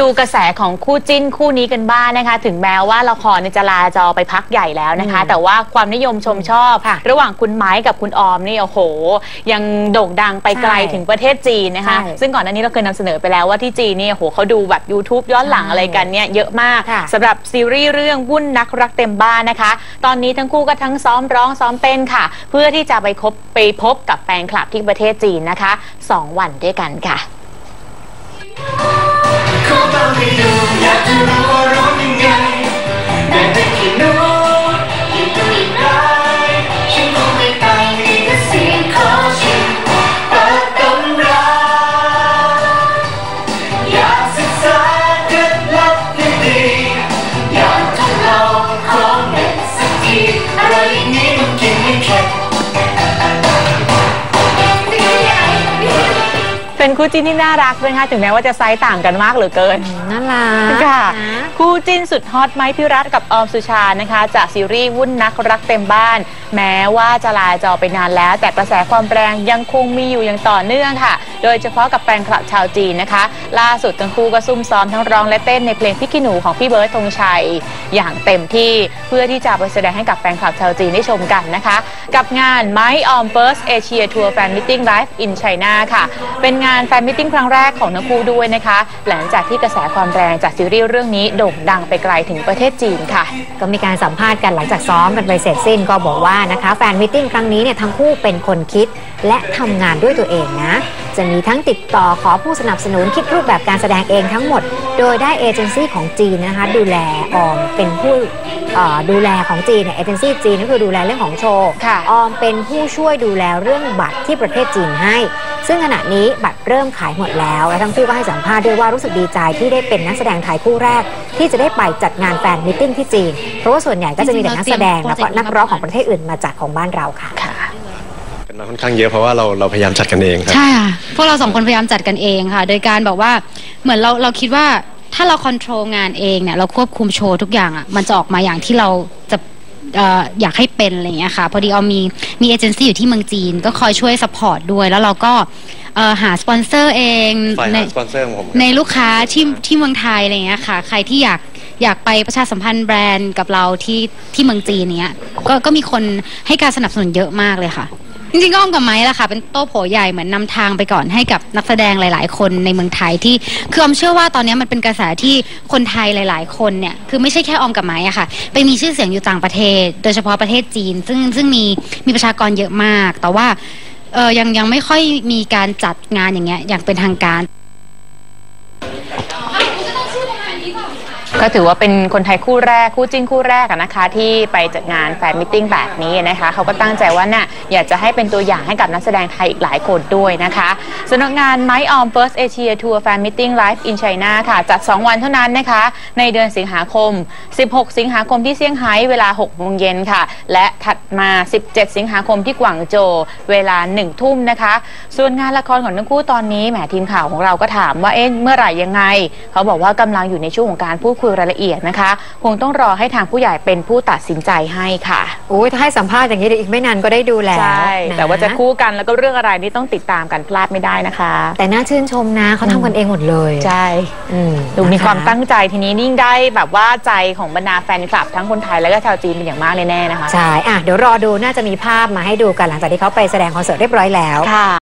ดูกระแสของคู่จิ้นคู่นี้กันบ้างนะคะ ถึงแม้ว่าละครเนี่ยจะลาจอไปพักใหญ่แล้วนะคะ แต่ว่าความนิยมชมชอบค่ะระหว่างคุณไม้กับคุณออมนี่โอ้โห ยังโด่งดังไปไกลใช่ถึงประเทศจีนนะคะ ใช่ซึ่งก่อนหน้านี้เราเคยนำเสนอไปแล้วว่าที่จีนเนี่ยโอ้โหเขาดูแบบ YouTube ย้อนหลังใช่อะไรกันเนี่ยเยอะมากค่ะ สำหรับซีรีส์เรื่องวุ่นนักรักเต็มบ้านนะคะ ตอนนี้ทั้งคู่ก็ทั้งซ้อมร้องซ้อมเต้นค่ะ เพื่อที่จะไปคบไปพบกับแฟนคลับที่ประเทศจีนนะคะสองวันด้วยกันค่ะ ขอฟังให้ดูอยากจะรู้ว่าร้องยังไงแต่เป็นแค่โน้ คู่จิ้นที่น่ารักด้วยนะคะถึงแม้ว่าจะไซส์ต่างกันมากเหลือเกินน่ารักค่ะนะคู่จิ้นสุดฮอตไม้พิรัตกับออมสุชานะคะ จากซีรีส์วุ่นนักรักเต็มบ้าน แม้ว่าจะลาจอไปนานแล้ว แต่กระแสความแรงยังคงมีอยู่อย่างต่อเนื่องค่ะ โดยเฉพาะกับแฟนคลับชาวจีนนะคะ ล่าสุดทั้งคู่ก็ซุ่มซ้อมทั้งร้องและเต้นในเพลงพี่กิหนูของพี่เบิร์ดธงชัยอย่างเต็มที่เพื่อที่จะไปแสดงให้กับแฟนคลับชาวจีนได้ชมกันนะคะ กับงานไม้ออมเฟิร์สเอเชียทัวร์แฟนมิทติ้งไลฟ์อินไชน่าค่ะ เป็นงานแฟนมิทติ้งครั้งแรกของทั้งคู่ด้วยนะคะ หลังจากที่กระแสความแรงจากซีรีส์เรื่องนี้โด่งดังไปไกลถึงประเทศจีนค่ะ ก็มีการสัมภาษณ์กันหลังจากซ้อมกันไปเสร็จสิ้นก็บอกว่านะคะแฟนมิทติ้งครั้งนี้เนี่ยทั้งคู่เป็นคนคิดและทำงานด้วยตัวเองนะ จะมีทั้งติดต่อขอผู้สนับสนุนคิดรูปแบบการแสดงเองทั้งหมด โดยได้เอเจนซี่ของจีนนะคะดูแลออมเป็นผู้เอ่อดูแลของจีนเนี่ยเอเจนซี่จีนก็คือดูแลเรื่องของโชว์ค่ะออมเป็นผู้ช่วยดูแลเรื่องบัตรที่ประเทศจีนให้ ซึ่งขณะนี้บัตรเริ่มขายหมดแล้ว และทั้งคู่ก็ให้สัมภาษณ์ด้วยว่ารู้สึกดีใจที่ได้เป็นนักแสดงไทยคู่แรก ที่จะได้ไปจัดงานแฟนมิทติ้งที่จีน เพราะว่าส่วนใหญ่ก็จะมีแต่นักแสดงแล้วก็นักร้องของประเทศอื่นมาจัดของบ้านเราค่ะค่ะกัน มาค่อนข้างเยอะเพราะว่าเราเราพยายามจัดกันเองครับ ใช่ค่ะพวกเราสองคนพยายามจัดกันเองค่ะ โดยการแบบว่าเหมือนเราเราคิดว่าถ้าเราคอนโทรลงานเองเนี่ยเราควบคุมโชว์ทุกอย่างอะมันจะออกมาอย่างที่เราจะเอ่ออยากให้เป็นอะไรอย่างเงี้ยค่ะ พอดีเอามีมีเอเจนซี่อยู่ที่เมืองจีน ก็คอยช่วยสปอร์ตด้วย แล้วเราก็เอ่อหาสปอนเซอร์เองฝ่ายในหาสปอนเซอร์ของผมในลูกค้าที่ที่เมืองไทยอะไรอย่างเงี้ยค่ะ ใครที่อยากอยากไปประชาสัมพันธ์แบรนด์กับเราที่ที่เมืองจีนเนี้ยก็ก็มีคนให้การสนับสนุนเยอะมากเลยค่ะ จริงๆก็อ้อมกับไม้ละค่ะ เป็นโต๊ะโผใหญ่เหมือนนำทางไปก่อนให้กับนักแสดงหลาย ๆ คนในเมืองไทยที่คือออมเชื่อว่าตอนนี้มันเป็นกระแสที่คนไทยหลาย ๆ คนเนี่ยคือไม่ใช่แค่ออมกับไม้อะค่ะ ไปมีชื่อเสียงอยู่ต่างประเทศ โดยเฉพาะประเทศจีน ซึ่งซึ่งมีมีประชากรเยอะมาก แต่ว่าเออยังยังไม่ค่อยมีการจัดงานอย่างเงี้ยอย่างเป็นทางการ ก็ถือว่าเป็นคนไทยคู่แรกคู่จิ้นคู่แรกอะนะคะ ที่ไปจัดงานแฟนมิทติ้งแบบนี้นะคะเขาก็ตั้งใจว่าน่ะอยากจะให้เป็นตัวอย่างให้กับนักแสดงไทยอีกหลายคนด้วยนะคะสำหรับงาน My On First Asia Tour Fan Meeting Live in China ค่ะ จัด 2 วันเท่านั้นนะคะ ในเดือนสิงหาคม 16 สิงหาคมที่เซี่ยงไฮ้เวลา6โมงเย็นค่ะ และถัดมา 17 สิงหาคมที่กวางโจวเวลา 1 ทุ่มนะคะ ส่วนงานละครของทั้งคู่ตอนนี้แหมทีมข่าวของเราก็ถามว่าเอ๊ะเมื่อไหร่ยังไง เขาบอกว่ากำลังอยู่ในช่วงของการพูดคุยรายละเอียดนะคะ คงต้องรอให้ทางผู้ใหญ่เป็นผู้ตัดสินใจให้ค่ะโอ้ยถ้าให้สัมภาษณ์อย่างนี้เดี๋ยวอีกไม่นานก็ได้ดูแล้วใช่นแต่ว่าจะคู่กันแล้วก็เรื่องอะไรนี่ต้องติดตามกันพลาดไม่ได้นะคะ แต่น่าชื่นชมนะเขาทำกันเองหมดเลยใช่อืมดูมีนะคะความตั้งใจทีนี้นิ่งได้แบบว่าใจของบรรดาแฟนคลับทั้งคนไทยและก็ชาวจีนเป็นอย่างมากแน่ๆนะคะใช่อะเดี๋ยวรอดูน่าจะมีภาพมาให้ดูกันหลังจากที่เขาไปแสดงคอนเสิร์ตเรียบร้อยแล้วค่ะ